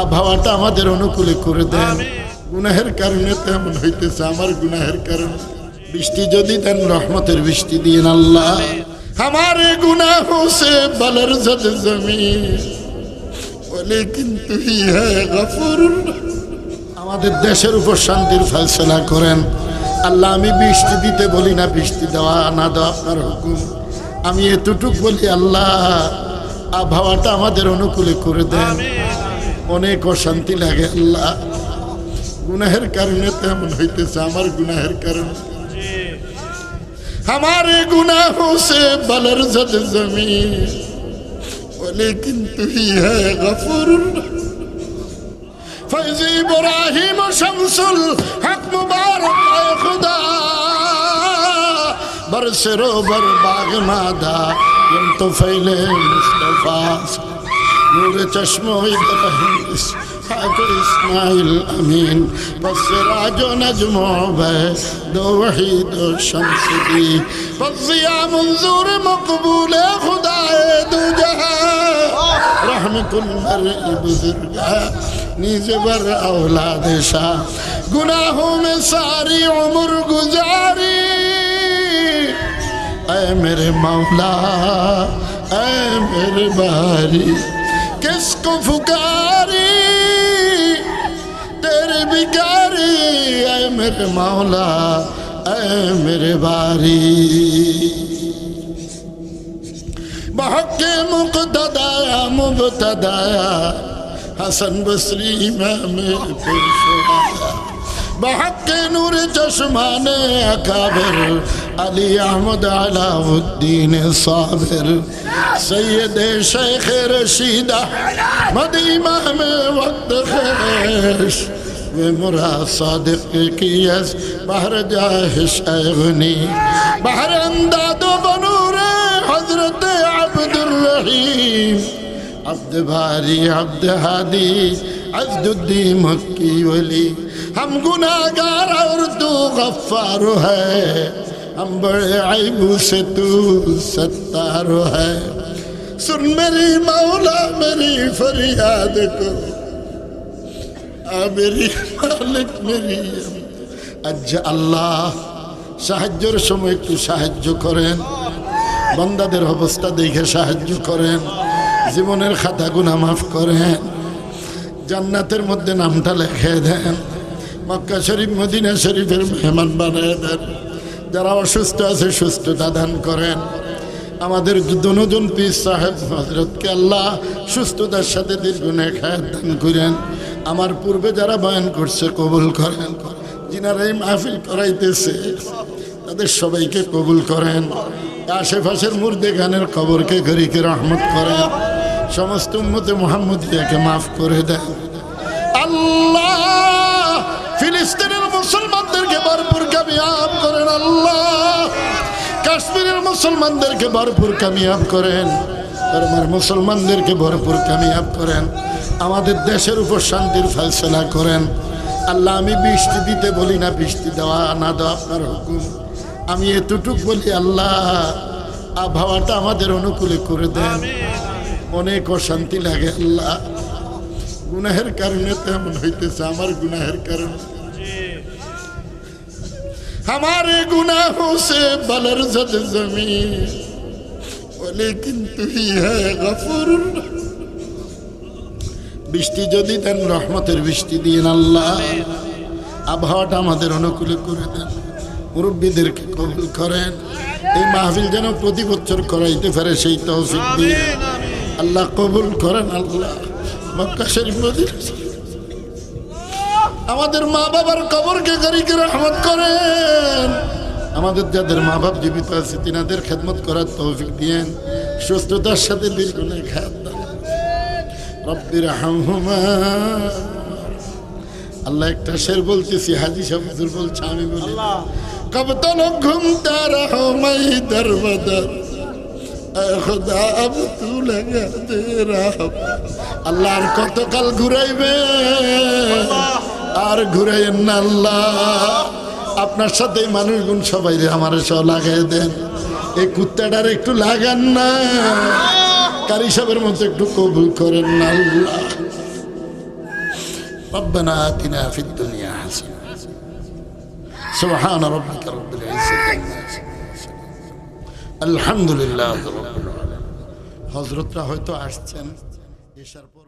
আবহাওয়াটা আমাদের অনুকূলে করে দেন গুনাহের কারণে তেমন হইতেছে আমার গুনাহের কারণে বৃষ্টি যদি দেন রহমতের বৃষ্টি দিন আল্লাহ हमारे गुनाहों से बलरजद जमीन लेकिन तू ही है गफूर আমাদের দেশের উপর শান্তির ফয়সলা করেন আল্লাহ আমি বৃষ্টি দিতে বলি না বৃষ্টি দেওয়া না দেওয়া আপনার হুকুম আমি এতটুক বলি আল্লাহ আবহাওয়াটা আমাদের অনুকূলে করে দেন অনেক অশান্তি লাগে আল্লাহ গুনাহের কারণে তেমন হইতেছে আমার গুনাহের কারণে हमारे गुनाहों से बलरजद जमीन लेकिन तू ही है गफूर फैज इब्राहिम शमसुल हक मुबारक है खुदा बरसरो बर बाग मादा यम तो फैले मुस्तफा نور چشم و ابراہیم اسحاق اسماعیل امین۔ پس راج و نجم و عبید دو وحید و شمس دی۔ پس زیا منظور مقبول خدا دو جہاں۔ رحمت کن بزرگا نیز بر اولاد شاہ گناہوں میں ساری عمر گزاری۔ اے میرے مولا، اے میرے باری۔ عشق و فقاری تیرے بیکاری اے میرے مولا اے میرے باری بحق مقتدایا مبتدایا حسن بصری میں میرے پیش ہوا বাহাক্কে নূর চশমানে আকাবের আলী আহমদ আলাউদ্দিন সাবের সৈয়দ শেখ রশিদা মদিমা মে ওয়াক্ত খেশ بمرا صادق کیس بہر جاہش اغنی بہر انداد و بنور حضرت عبد الرحیم عبد باری عبد حدیث আজ দুদ্দি মক্কি বলি হাম গুনাগার আর তু গফার হাম বড়ে আইবু সে তু সত্তার হন মেরি মৌলা মেরি ফরিয়াদ কো মেরি মালিক মেরি আল্লাহ সাহায্যের সময় একটু সাহায্য করেন। বন্দাদের অবস্থা দেখে সাহায্য করেন। জীবনের খাতা গুনা মাফ করেন। জান্নাতের মধ্যে নামটা লেখে দেন। মক্কা শরীফ, মদিনা শরীফের মেহমান বানিয়ে দেন। যারা অসুস্থ আছে, সুস্থতা দান করেন। আমাদের দুজন পীর সাহেব হজরতকে আল্লাহ সুস্থতার সাথে দীর্ঘনে খায় দান করেন। আমার পূর্বে যারা বয়ান করছে, কবুল করেন। যিনারা এই মাহফিল করাইতেছে, তাদের সবাইকে কবুল করেন। আশেপাশের মুর্দে গানের কবরকে গরিকে রহমত করেন। সমস্ত উম্মতে মোহাম্মদিয়াকে মাফ করে দেন আল্লাহ, ফিলিস্তিনের মুসলমানদেরকে ভরপুর কামিয়াব করেন আল্লাহ। কাশ্মীরের মুসলমানদেরকে ভরপুর কামিয়াব করেন। আমার মুসলমানদেরকে ভরপুর কামিয়াব করেন। আমাদের দেশের উপর শান্তির ফয়সলা করেন। আল্লাহ, আমি বৃষ্টি দিতে বলি না, বৃষ্টি দেওয়া না দেওয়া আপনার হুকুম। আমি এতটুক বলি, আল্লাহ, আবহাওয়াটা আমাদের অনুকূলে করে দেন। অনেক অশান্তি লাগে আল্লাহ গুনাহের কারণে তেমন হইতেছে আমার গুনাহের কারণে हमारे गुनाहों से बलरजद जमीन लेकिन तू ही है गफूर বৃষ্টি যদি দেন রহমতের বৃষ্টি দিন আল্লাহ আবহাওয়াটা আমাদের অনুকূলে করে দেন মুরব্বীদেরকে কবুল করেন এই মাহফিল যেন প্রতি বছর করাইতে পারে সেই তৌফিক দিয়ে আল্লাহ কবুল করেন আল্লাহ। মক্কা শরীফ মদিনা আমাদের মা বাবার কবরকে গরিকে রহমত করেন। আমাদের যাদের মা বাপ জীবিত আছে তিনাদের খেদমত করার তৌফিক দিয়েন। সুস্থতার সাথে দীর্ঘনে খাত রব্বির হামহুমা। আল্লাহ একটা শের বলতেছি হাজি সাহেব বলছে আমি বলি কব তলক ঘুমতা রহো মাই দরবদর। এ খুদা আব তু লাগা দে রাহ আল্লাহ আর কতকাল ঘুরাইবে আর ঘুরাইয়েন না আল্লাহ আপনার সাথে এই মানুষগুন সবাই রে আমার সব লাগাই দেন এই কুত্তাটার একটু লাগান না কারি সাহেবের মতো একটু কবুল করেন না আল্লাহ ربنا آتنا في الدنيا حسنة سبحان ربك رب العزة আলহামদুলিল্লাহ। হজরতরা হয়তো আসছেন এসার পর